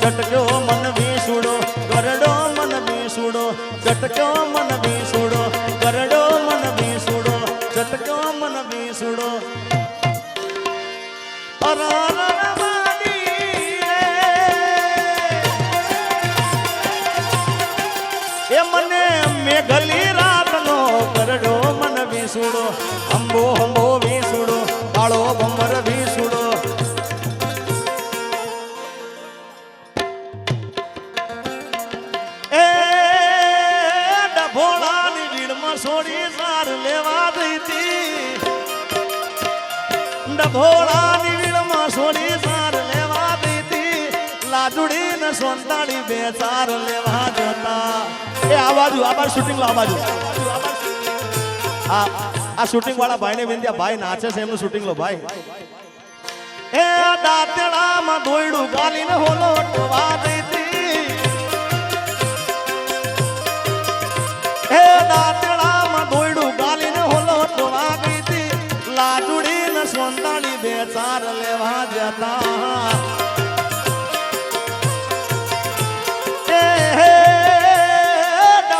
ચટક્યો મન વિસુડો કરડો મન વિસુડો ચટક્યો મન વિસુડો ડભોળાની વીણમાં સોની સાર લેવા દીધી લાજુડી ને સોંતાડી બે ચાર લેવા જતા એ આ બાજુ આ બાજુ શૂટિંગ આ બાજુ. આ આ શૂટિંગ વાળા ભાઈને વિંધ્યા ભાઈ નાચે છે, એમનું શૂટિંગ લો, ભાઈ. એ દાંતેડામાં દોયડું ગાલીને હોલો ટોવા દીધી એ દાંતડામાં દોયડું ગાલીને હોલો ટવા દીધી લાડુડી ને બે ચાર લેવા જતા.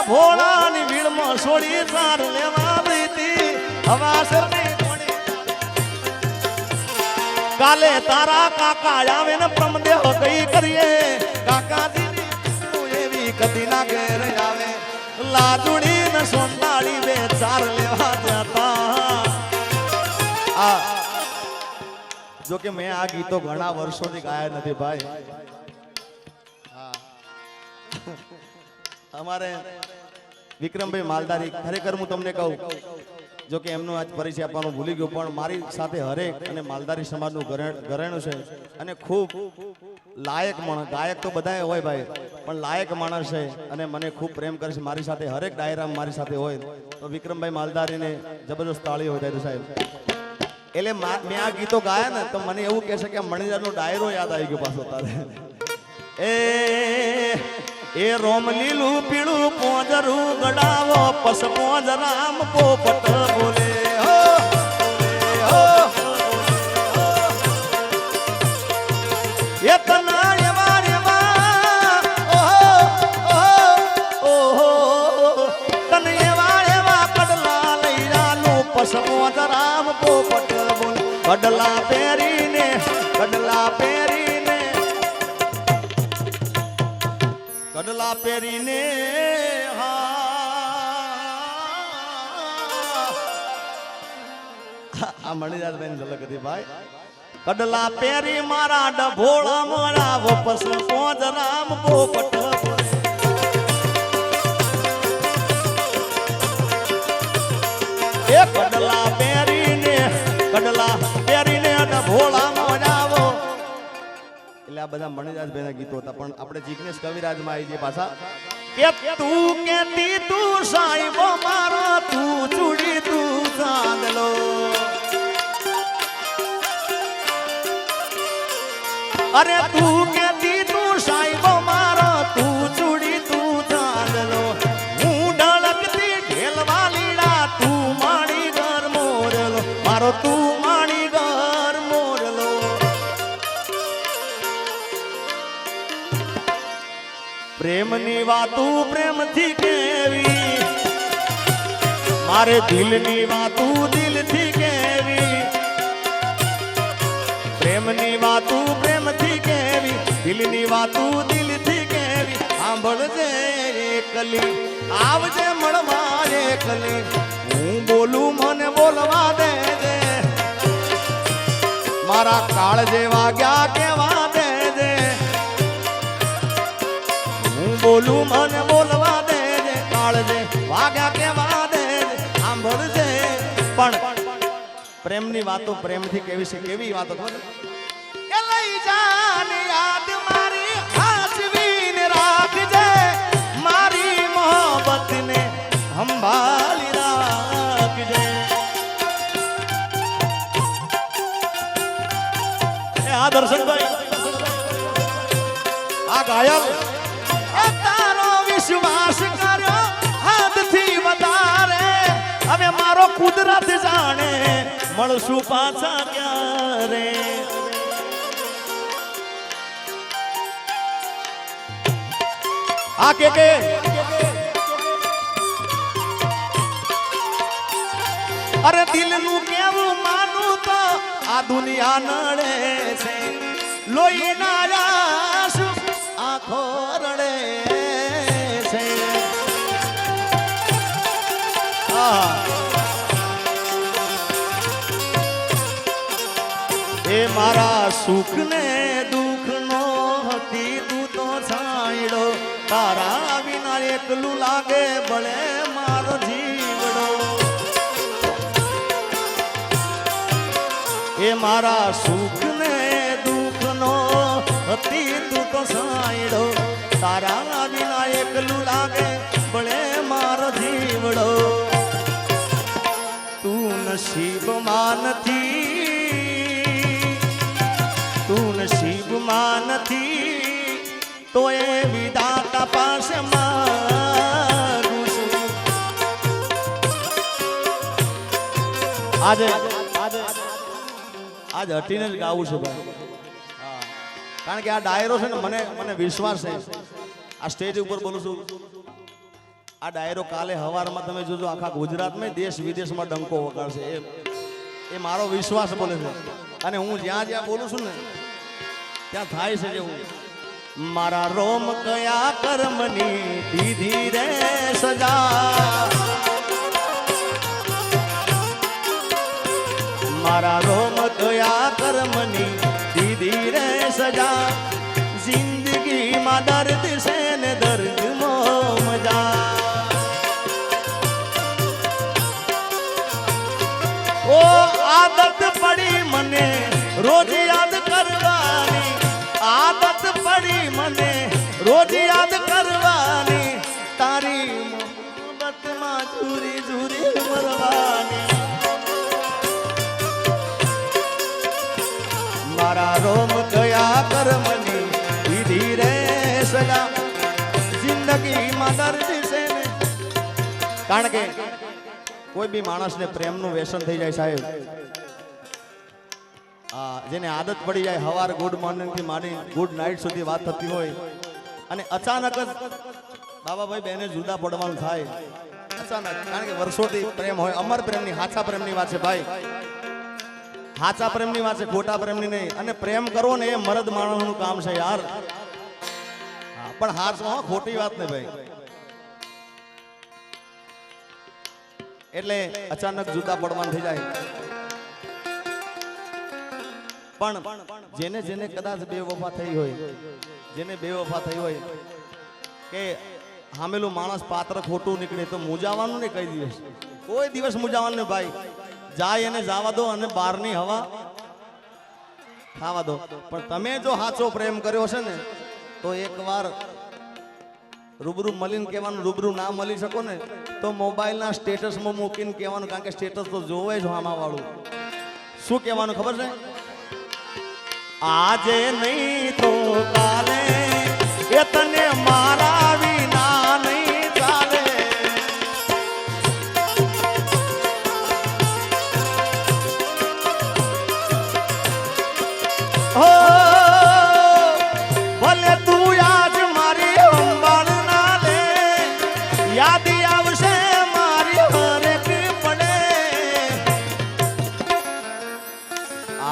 ભોળાની ભીડમાં છોડી ચાર લેવા હવાસરની કાલે તારા કાકા આવે ને પ્રમદેવ કઈ કરીએ? કાકા તું એવી કદી ના ઘેર આવે. લાદુડી ને સોંતાળી બે ચાર લેવા જતા. જો કે મેં આ ગીતો ઘણા વર્ષોથી ગાયા નથી ભાઈ. અમારે વિક્રમભાઈ માલધારી, ખરેખર હું તમને કહું, જો કે એમનો આજ પરિચય આપવાનું ભૂલી ગયો, પણ મારી સાથે હરેક અને માલધારી સમાજનું ઘરે- ઘરેણું છે. અને ખૂબ લાયક માણસ, ગાયક તો બધાએ હોય ભાઈ, પણ લાયક માણસ છે અને મને ખૂબ પ્રેમ કરે છે. મારી સાથે હરેક ડાયરામાં મારી સાથે હોય. તો વિક્રમભાઈ માલધારીને જબરજસ્ત તાળી હોય સાહેબ. એટલે મા- આ ગીતો ગાયા ને તો મને એવું કહે છે કે મણિદારનો ડાયરો યાદ આવી ગયો પાછો તારે. એ એ રોમ લીલું પીળું પોંજરું ગડાવો પસ પોંજ રામ પોપટ બોલે. ઓહો ઓહો તને એવા એવા કડલા લઈ રામ પોપટ કડલા પહેરીને કડલા પહેરીને કડલા પહેરીને. આ બેન ઝલક હતી ભાઈ કડલા પહેરી મારા ડભોળા મારા, વપસ પોજ રામ પોપટ એટલે આ બધા મણિદાસભાઈના ગીતો હતા. પણ આપણે જિગ્નેશ કવિરાજમાં આવી જઈએ પાછા. તું કેતી તું સાહેબો મારો, તું ચૂડી તું સાંદલો અરે તું કેતી પ્રેમની વાતું પ્રેમથી કેવી? મારે દિલની વાતું દિલથી કેવી? પ્રેમની વાતું પ્રેમથી કેવી? દિલની વાતું દિલથી કેવી? સાંભળજે કલી આવજે મળવા એકલી. હું બોલું, મને બોલવા દેજે. મારા કાળ જેવા ગયા કેવા બોલું મને બોલવા દે જે કાળજે, વાગ્યા કેવા દે સાંભળજે. પણ પ્રેમની વાતો પ્રેમથી કેવી છે, કેવી વાતો મારી હાચવીને રાખજે. મારી મોહબ્બતને સંભાળી રાખજે. દર્શનભાઈ. આ ઘાયલ કુદરત જાણે મળશું પાછા ક્યારે? આ કે કે? અરે દિલનું કેવું માનું તો આ દુનિયા નડે છે. આંસુ આંખો સુખ ને દુઃખ નો હતી તું તો છાંયડો. તારા વિના એકલું લાગે ભલે મારો જીવડો. એ મારા સુખ ને દુઃખ નો હતી તું તો સાંયડો તારા વિના એકલું લાગે ભલે મારો જીવડો. તું નસીબમાં નથી નસીબમાં નથી તો એ વિધાતા પાસે છું. આજે આજે જ ગાવું છું ભાઈ. કારણ કે આ ડાયરો છે ને, મને મને વિશ્વાસ છે. આ સ્ટેજ ઉપર બોલું છું. આ ડાયરો કાલે હવારમાં તમે જોજો, આખા ગુજરાતમાં દેશ વિદેશમાં ડંકો વગાડશે. એ એ મારો વિશ્વાસ બોલે છે. અને હું જ્યાં જ્યાં બોલું છું ને ત્યાં થાય છે જેવું. મારા રોમ કયા કર્મની દીધી રે સજા? મારા રોમ કયા કર્મની દીધી રે સજા? મારા રોમ કયા કર્મની વિધિ રે ને કારણ કે કોઈ બી માણસને પ્રેમનું વ્યસન થઈ જાય સાહેબ. જેને આદત પડી જાય હવાર ગુડ મોર્નિંગથી માની ગુડ નાઇટ સુધી વાત થતી હોય, અને અચાનક જ બાબાભાઈ બેને જુદા પડવાનું થાય. અચાનક કારણ કે વર્ષોથી પ્રેમ હોય. અમર પ્રેમની, હાચા પ્રેમની વાત છે ભાઈ. હાચા પ્રેમની વાત છે, ખોટા પ્રેમની નહીં. અને પ્રેમ કરવો ને એ મરદ માણસનું કામ છે યાર. પણ હાર હો, ખોટી વાત ને ભાઈ. એટલે અચાનક જૂતા પડવાનું થઈ જાય. પણ જેને જેને કદાચ બે વફા થઈ હોય, જેને બે વફા થઈ હોય, કે હામેલું માણસ પાત્ર ખોટું નીકળે તો મુજાવાનું ને કઈ દિવસ? કોઈ દિવસ મુજાવાનું ભાઈ. જાય એને જવા દો અને બહારની હવા ખાવા દો. પણ તમે જો સાચો પ્રેમ કર્યો છે ને, તો એકવાર રૂબરૂ મળીને કહેવાનું, રૂબરૂ ના મળી શકો ને, તો મોબાઈલના સ્ટેટસમાં મૂકીને કહેવાનું, કારણ કે સ્ટેટસ તો જોવે જ આમાં વાળું શું કહેવાનું ખબર છે? આજે નહીં તો કાલે, એ તને મારા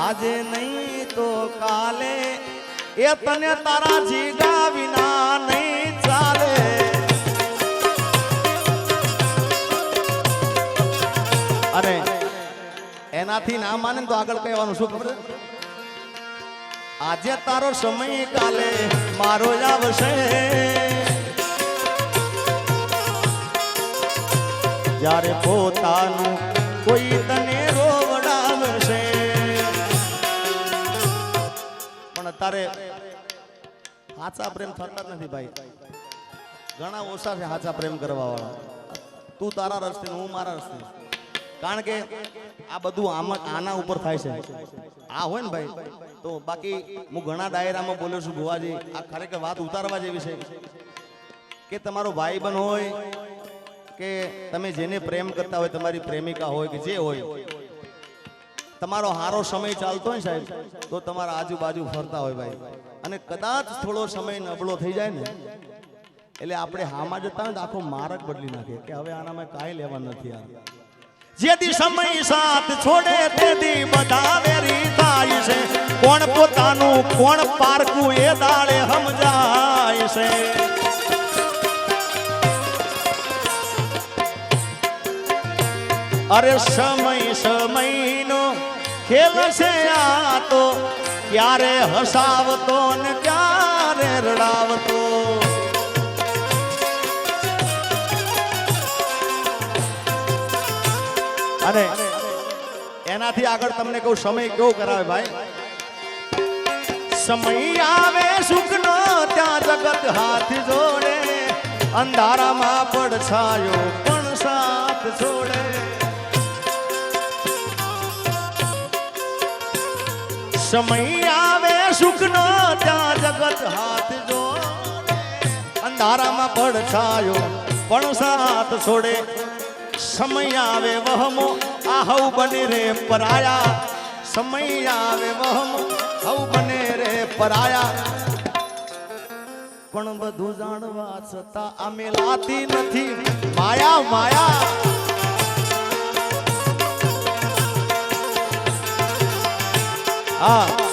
આજે નહીં તો કાલે. એ તને તારા જીગા વિના નહીં ચાલે. અને એનાથી ના માને તો આગળ કહેવાનું શું ખબર? આજે તારો સમય કાલે મારો આવશે. જ્યારે પોતાનું કોઈ તને અત્યારે સાચા પ્રેમ થતા નથી ભાઈ. ઘણા ઓછા છે સાચા પ્રેમ કરવા વાળા તું તારા રસ્તે હું મારા રસ્તે. કારણ કે આ બધું આમાં આના ઉપર થાય છે. આ હોય ને ભાઈ, તો બાકી હું ઘણા ડાયરામાં બોલ્યો છું, ભુવાજી, આ ખરેખર વાત ઉતારવા જેવી છે. કે તમારો ભાઈબંધ હોય કે તમે જેને પ્રેમ કરતા હોય, તમારી પ્રેમિકા હોય કે જે હોય તમારો હારો સમય ચાલતો હોય સાહેબ, તો તમારા આજુબાજુ ફરતા હોય ભાઈ. અને કદાચ થોડો સમય નબળો થઈ જાય ને, એટલે આપણે હામાં જતા હોય આખો માર્ગ બદલી નાખે કે હવે આનામાં કાંઈ લેવા નથી આ જેથી સમય સાથ છોડે તેથી બધા વેરી છે. કોણ પોતાનું, કોણ પારકું એ દાડે સમજાય છે. અરે સમય, સમયનો ખેલ છે આ તો ક્યારે હસાવતો ને ક્યારે રડાવતો? અને એનાથી આગળ તમને કહું, સમય કેવો કરાવે ભાઈ? સમય આવે સુખનો, ત્યાં જગત હાથ જોડે. અંધારામાં પડછાયો પણ સાથ છોડે. સમય આવે, સુખનો ત્યાં જગત હાથ જો અંધારામાં પડછાયો, પણ સાથ છોડે. સમય આવે, વહમો આ હવ બને રે, પરાયા. સમય આવે, વહમો હવ બને રે, પરાયા. પણ બધું જાણવા છતાં અમે લાતી નથી. માયા માયા. હા